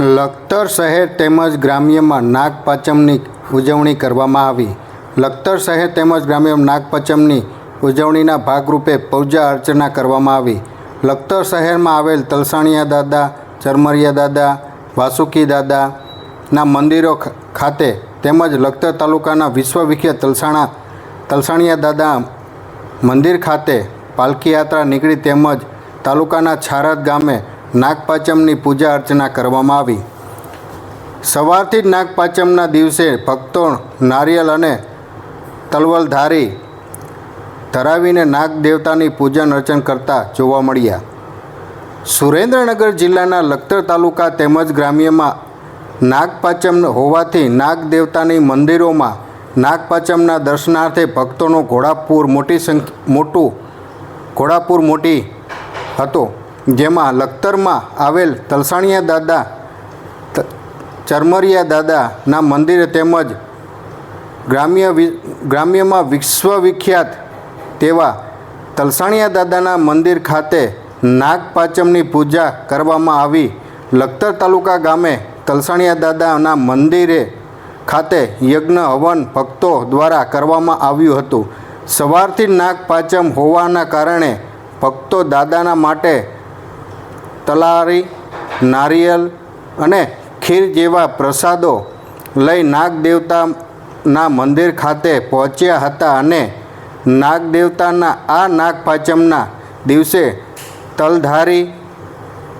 લખતર શહેર તેમજ ગ્રામ્યમાં નાગપાંચમની ઉજવણી કરવામાં આવી. લખતર શહેર તેમજ ગ્રામ્યમાં નાગપાંચમની ઉજવણીના ભાગરૂપે પૂજા અર્ચના કરવામાં આવી. લખતર શહેરમાં આવેલ તલસાણિયા દાદા, ચરમરિયા દાદા, વાસુકી દાદાના મંદિરો ખાતે તેમજ લખતર તાલુકાના વિશ્વવિખ્યાત તલસાણા, તલસાણિયા દાદા મંદિર ખાતે પાલખી યાત્રા નીકળી તેમજ તાલુકાના છારદ ગામે નાગપાંચમની પૂજા અર્ચના કરવામાં આવી. સવારથી જ નાગપાંચમના દિવસે ભક્તો નારિયેલ અને તલવલ ધારી ધરાવીને નાગ દેવતાની પૂજન અર્ચન કરતા જોવા મળ્યા. સુરેન્દ્રનગર જિલ્લાના લખતર તાલુકા તેમજ ગ્રામ્યમાં નાગપાંચમ હોવાથી નાગ દેવતાની મંદિરોમાં નાગપાંચમના દર્શનાર્થે ભક્તોનો ઘોડાપુર મોટી સંખ્યા મોટું ઘોડાપુર મોટી હતો. જેમાં લખતરમાં આવેલ તલસાણિયા દાદા ચરમરિયા દાદાના મંદિરે તેમજ ગ્રામ્ય ગ્રામ્યમાં વિશ્વવિખ્યાત તેવા તલસાણિયા દાદાના મંદિર ખાતે નાગપાંચમની પૂજા કરવામાં આવી. લખતર તાલુકા ગામે તલસાણિયા દાદાના મંદિરે ખાતે યજ્ઞ, હવન, ભક્તો દ્વારા કરવામાં આવ્યું હતું. સવારથી નાગપાંચમ હોવાના કારણે ભક્તો દાદાના માટે તલારી, નારિયેલ અને ખીર જેવા પ્રસાદો લઈ નાગદેવતાના મંદિર ખાતે પહોંચ્યા હતા અને નાગદેવતાના આ નાગપાંચમના દિવસે તલધારી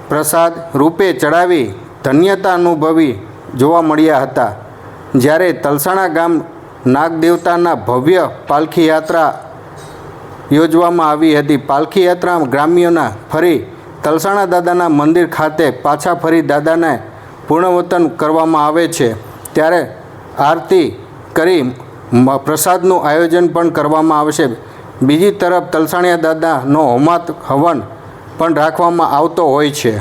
પ્રસાદ રૂપે ચડાવી ધન્યતા અનુભવી જોવા મળ્યા હતા. જ્યારે તલસાણા ગામ નાગદેવતાના ભવ્ય પાલખી યાત્રા યોજવામાં આવી હતી. પાલખી યાત્રા ગ્રામ્યોના ફરી તલસાણા દાદાના મંદિર ખાતે પાછા ફરી દાદાને પૂર્ણવતન કરવામાં આવે છે. ત્યારે આરતી કરી પ્રસાદનું આયોજન પણ કરવામાં આવશે. બીજી તરફ તલસાણિયા દાદાનો હોમાત હવન પણ રાખવામાં આવતો હોય છે.